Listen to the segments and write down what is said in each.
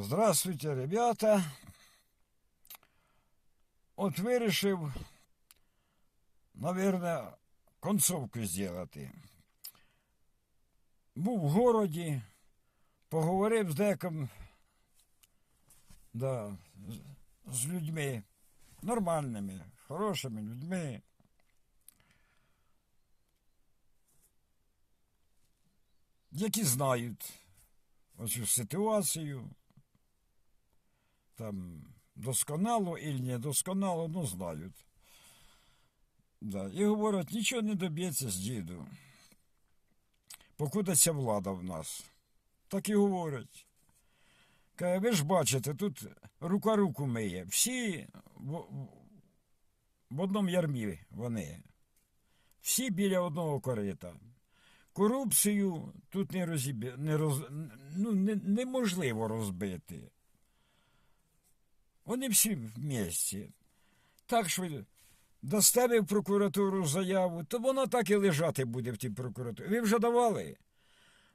Здравствуйте, ребята. От вирішив, наверное, концовку зробити. Був в городі, поговорив з деком, да, з людьми, нормальними, хорошими людьми. Які знають оцю ситуацію, там досконало і не досконало, ну знають. Да. І говорять, нічого не доб'ється з діду. Покуда ця влада в нас. Так і говорять. Каже, ви ж бачите, тут рука руку миє. Всі в- в одному ярмі вони. Всі біля одного корита. Корупцію тут не, розіб... не роз... ну, не, неможливо розбити. Вони всі в місці. Так що дасте ви в прокуратуру заяву, то вона так і лежати буде в тій прокуратурі. Ви вже давали?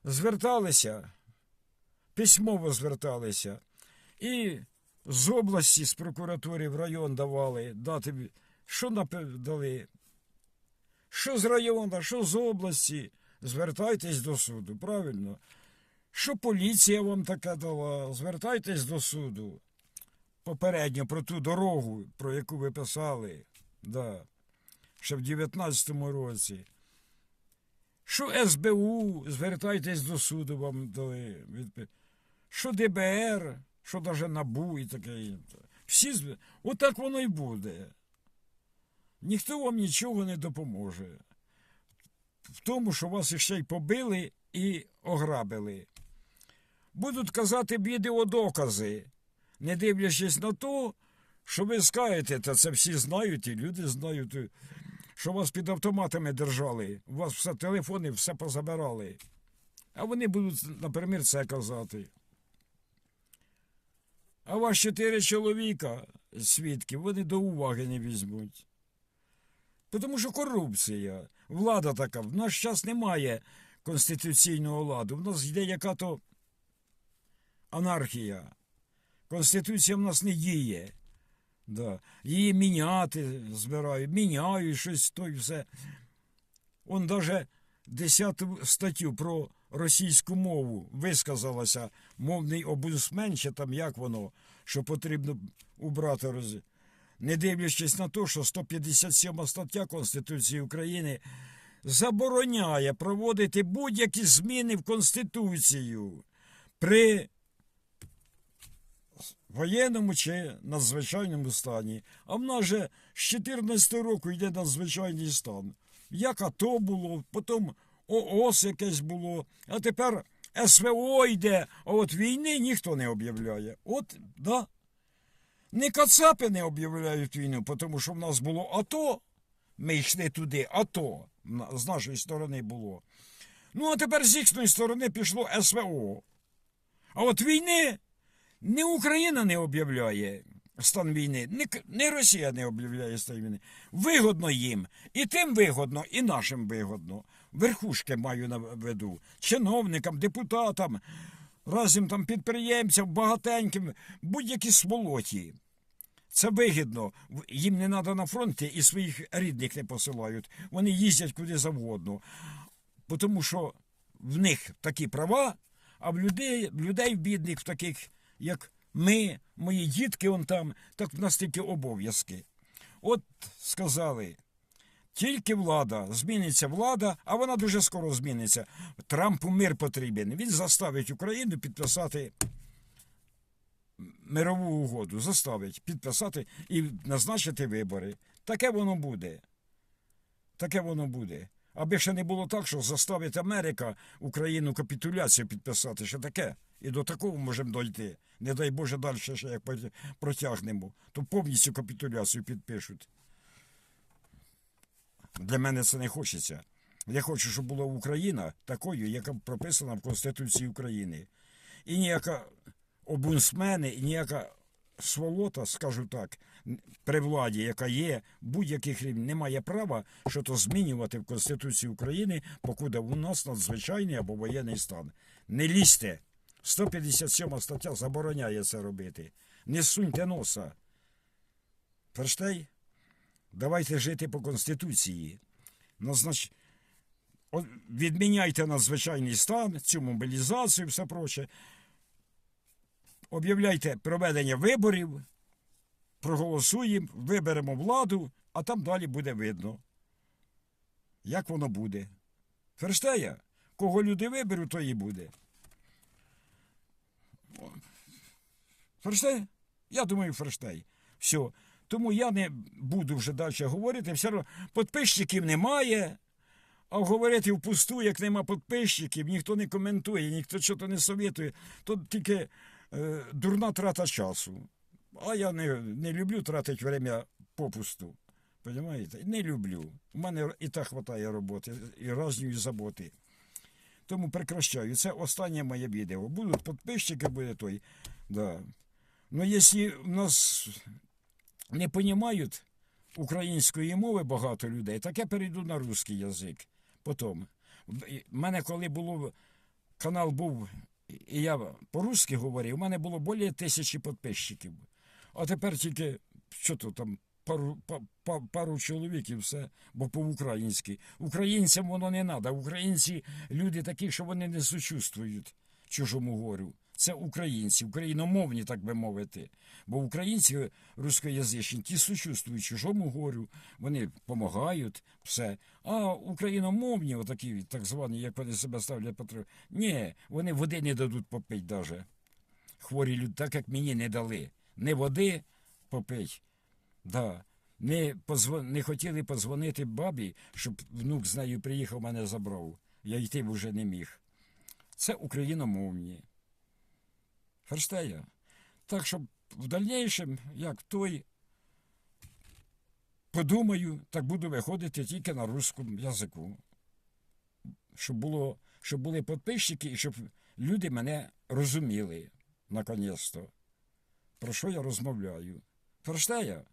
Зверталися, письмово зверталися. І з області, з прокуратури в район давали дати. Що дали? Що з району, що з області? Звертайтесь до суду, правильно? Що поліція вам таке дала? Звертайтесь до суду. Попередньо про ту дорогу, про яку ви писали, да, ще в 19-му році. Що СБУ, звертайтесь до суду, вам дали. відпи- Що ДБР, що навіть НАБУ і таке. інше. Всі Отак воно й буде. Ніхто вам нічого не допоможе. В тому, що вас ще й побили і ограбили. Будуть казати відеодокази, не дивлячись на то, що ви скажете, та це всі знають, і люди знають, що вас під автоматами держали, у вас все телефони все позабирали. А вони будуть, наприклад, це казати. А вас чотири чоловіка, свідки, вони до уваги не візьмуть. Тому що корупція, влада така. В наш час немає конституційного ладу. В нас йде яка то анархія. Конституція в нас не діє. Да. Її міняти збирають, міняють щось то й все. Он даже 10 статтю про російську мову висказалася мовний обусмен, чи там як воно, що потрібно убрати роз... Не дивлячись на те, що 157 стаття Конституції України забороняє проводити будь-які зміни в Конституцію при воєнному чи надзвичайному стані. А в нас же з 14 року йде надзвичайний стан. Як АТО було, потім ООС якесь було, а тепер СВО йде, а от війни ніхто не об'являє. От, да. Не кацапи не об'являють війну, тому що в нас було АТО. Ми йшли туди, АТО з нашої сторони було. Ну, а тепер з їхньої сторони пішло СВО. А от війни не Україна не об'являє стан війни, не, не Росія не об'являє стан війни. Вигодно їм. І тим вигодно, і нашим вигодно. Верхушки маю на виду, чиновникам, депутатам, разом там підприємцям, багатеньким, будь-які сволоті. Це вигідно. Їм не треба на фронті і своїх рідних не посилають. Вони їздять куди завгодно. Тому що в них такі права, а в людей, в людей бідних, в таких, як ми, мої дітки, он там, так в нас тільки обов'язки. От сказали, тільки влада, зміниться влада, а вона дуже скоро зміниться. Трампу мир потрібен. Він заставить Україну підписати мирову угоду, заставить підписати і назначити вибори. Таке воно буде. Таке воно буде. Аби ще не було так, що заставить Америка Україну капітуляцію підписати, що таке. І до такого можемо дійти. Не дай Боже, далі ще як протягнемо, то повністю капітуляцію підпишуть. Для мене це не хочеться. Я хочу, щоб була Україна такою, яка прописана в Конституції України. І ніяка обунсмени, і ніяка сволота, скажу так, при владі, яка є, будь-яких рівнів, не має права що то змінювати в Конституції України, покуди у нас надзвичайний або воєнний стан. Не лізьте, 157 стаття забороняє це робити. Не суньте носа. Перштей, давайте жити по Конституції. Назнач... О, Відміняйте надзвичайний стан, цю мобілізацію, і все проче. Об'являйте проведення виборів, проголосуємо, виберемо владу, а там далі буде видно, як воно буде. Ферштея, кого люди виберуть, то і буде. Ферштей? Я думаю, Ферштей. Все. Тому я не буду вже далі говорити. Все одно підписчиків немає. А говорити впусту, як нема підписчиків, ніхто не коментує, ніхто щось не совєтує, то тільки дурна трата часу. А я не, не люблю тратити время попусту. Понимаєте? Не люблю. У мене і так вистачає роботи, і різної заботи. Тому прекращаю. Це останнє моє відео. Будуть підписчики, буде той. Да. Ну, якщо нас не розуміють української мови багато людей, так я перейду на русський язик. Потім. У мене коли було канал був, і я по-русски говорив, у мене було більше тисячі підписчиків. А тепер тільки що то там пару, па, па, пару чоловік і все, бо по-українськи. Українцям воно не треба. Українці люди такі, що вони не сучувствують чужому горю. Це українці, україномовні, так би мовити. Бо українці рускоязичні, ті сучувствують чужому горю, вони допомагають, все. А україномовні, отакі, так звані, як вони себе ставлять патри... Ні, вони води не дадуть попити даже. Хворі люди, так як мені не дали. Не води попить. Да. Не, позво... не хотіли подзвонити бабі, щоб внук з нею приїхав, мене забрав. Я йти вже не міг. Це україномовні. Ферштея. Так що в дальнейшем, як той подумаю, так буду виходити тільки на русскому язику. Щоб, було, щоб були підписчики і щоб люди мене розуміли наконець-то. Про що я розмовляю? Ферштея?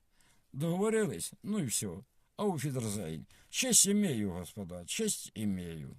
Договорились? Ну і все. А у Фідерзейн. Честь імею, господа, честь імею.